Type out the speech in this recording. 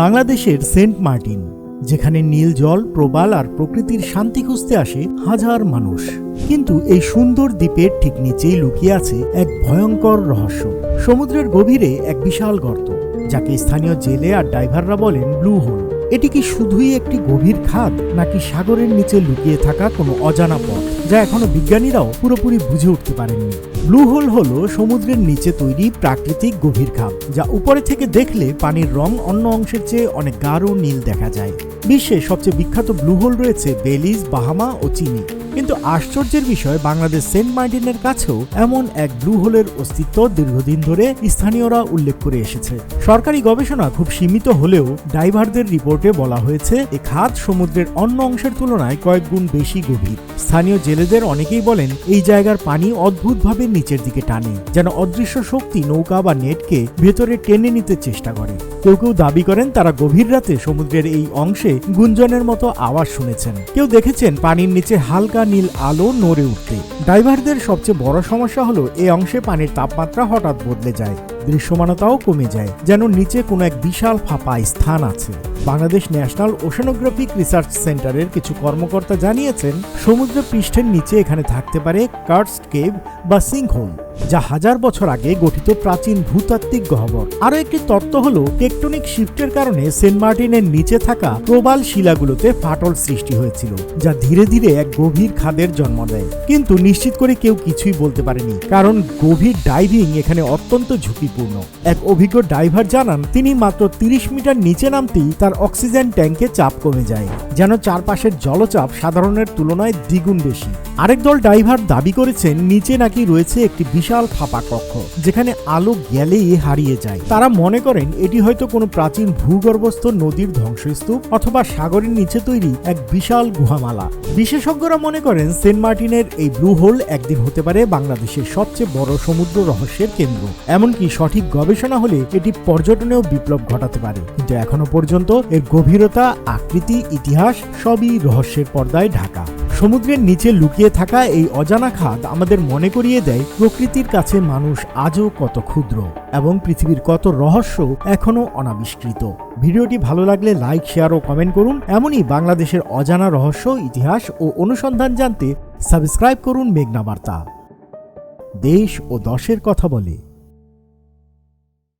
বাংলাদেশের Saint Martin, যেখানে নীল জল, প্রবাল আর প্রকৃতির শান্তি খুঁজতে আসে হাজার মানুষ। কিন্তু এই সুন্দর দ্বীপের ঠিক নিচেই লুকিয়ে আছে এক ভয়ঙ্কর রহস্য। সমুদ্রের গভীরে এক বিশাল গর্ত, যাকে স্থানীয় জেলে আর ড্রাইভাররা বলেন ব্লু হোল এটি কি শুধুই একটি গভীর খাদ নাকি সাগরের নিচে লুকিয়ে থাকা কোনো অজানা পথ, যা এখনও বিজ্ঞানীরাও পুরোপুরি বুঝে উঠতে পারেননি? ব্লু হোল হল সমুদ্রের নিচে তৈরি প্রাকৃতিক গভীর খাদ যা উপরে থেকে দেখলে পানির রং অন্য অংশের চেয়ে অনেক গাঢ় নীল দেখা যায়। বিশ্বে সবচেয়ে বিখ্যাত ব্লু হোল রয়েছে বেলিজ, বাহামা ও চিনি। কিন্তু আশ্চর্যের বিষয়, বাংলাদেশ সেন্ট মার্টিনের কাছেও এমন এক ব্লু হোলের অস্তিত্ব দীর্ঘদিন ধরে স্থানীয়রা উল্লেখ করে এসেছে। সরকারি গবেষণা খুব সীমিত হলেও ডাইভারদের রিপোর্টে বলা হয়েছে, এ খাত সমুদ্রের অন্য অংশের তুলনায় কয়েক গুণ বেশি গভীর। স্থানীয় জেলেদের অনেকেই বলেন, এই জায়গার পানি অদ্ভুতভাবে নিচের দিকে টানে, যেন অদৃশ্য শক্তি নৌকা বা নেটকে ভেতরে টেনে নিতে চেষ্টা করে। কেউ কেউ দাবি করেন, তারা গভীর রাতে সমুদ্রের এই অংশে গুঞ্জনের মতো আওয়াজ শুনেছেন। কেউ দেখেছেন, পানির নিচে হালকা নীল আলো নড়ে উঠতে। ড্রাইভারদের সবচেয়ে বড় সমস্যা হলো এই অংশে পানির তাপমাত্রা হঠাৎ বদলে যায়। দৃশ্যমানতাও কমে যায়, যেন নিচে কোনো এক বিশাল ফাঁপা স্থান আছে। বাংলাদেশ ন্যাশনাল ওশানোগ্রাফিক রিসার্চ সেন্টারের কিছু কর্মকর্তা জানিয়েছেন, সমুদ্র পৃষ্ঠের নিচে এখানে থাকতে পারে কার্সড কেভ বা সিংহোল যা হাজার বছর আগে গঠিত প্রাচীন ভূতাত্ত্বিক গহ্বর। আরও একটি তত্ত্ব হল, টেকটনিক শিফটের কারণে সেন্ট মার্টিনের নিচে থাকা প্রবাল শিলাগুলোতে ফাটল সৃষ্টি হয়েছিল, যা ধীরে ধীরে এক গভীর খাদের জন্ম দেয়। কিন্তু নিশ্চিত করে কেউ কিছুই বলতে পারেনি, কারণ গভীর ডাইভিং এখানে অত্যন্ত ঝুঁকিপূর্ণ এক অভিজ্ঞ ড্রাইভার জানান, তিনি মাত্র তিরিশ মিটার নিচে নামতেই তার অক্সিজেন ট্যাঙ্কে চাপ কমে যায়, যেন চারপাশের জলচাপ সাধারণের তুলনায় দ্বিগুণ বেশি। আরেক দল ড্রাইভার দাবি করেছেন নিচে নাকি রয়েছে একটি বিশাল ফাঁপা কক্ষ, যেখানে আলো গেলেই হারিয়ে যায়। তারা মনে করেন এটি হয়তো কোনো প্রাচীন ভূগর্ভস্থ নদীর ধ্বংসস্তূপ অথবা সাগরের নিচে তৈরি এক বিশাল গুহামালা। বিশেষজ্ঞরা মনে করেন সেন্ট মার্টিনের এই ব্লু হোল একদিন হতে পারে বাংলাদেশের সবচেয়ে বড় সমুদ্র রহস্যের কেন্দ্র। এমনকি সঠিক গবেষণা হলে এটি পর্যটনেও বিপ্লব ঘটাতে পারে। কিন্তু এখনও পর্যন্ত এর গভীরতা, আকৃতি, ইতিহাস সবই রহস্যের পর্দায় ঢাকা। সমুদ্রের নিচে লুকিয়ে থাকা এই অজানা খাদ আমাদের মনে করিয়ে দেয় প্রকৃতির কাছে মানুষ আজও কত ক্ষুদ্র এবং পৃথিবীর কত রহস্য এখনও অনাবিষ্কৃত। ভিডিওটি ভালো লাগলে লাইক, শেয়ার ও কমেন্ট করুন। এমনই বাংলাদেশের অজানা রহস্য, ইতিহাস ও অনুসন্ধান জানতে সাবস্ক্রাইব করুন মেঘনা বার্তা। দেশ ও দশের কথা বলে।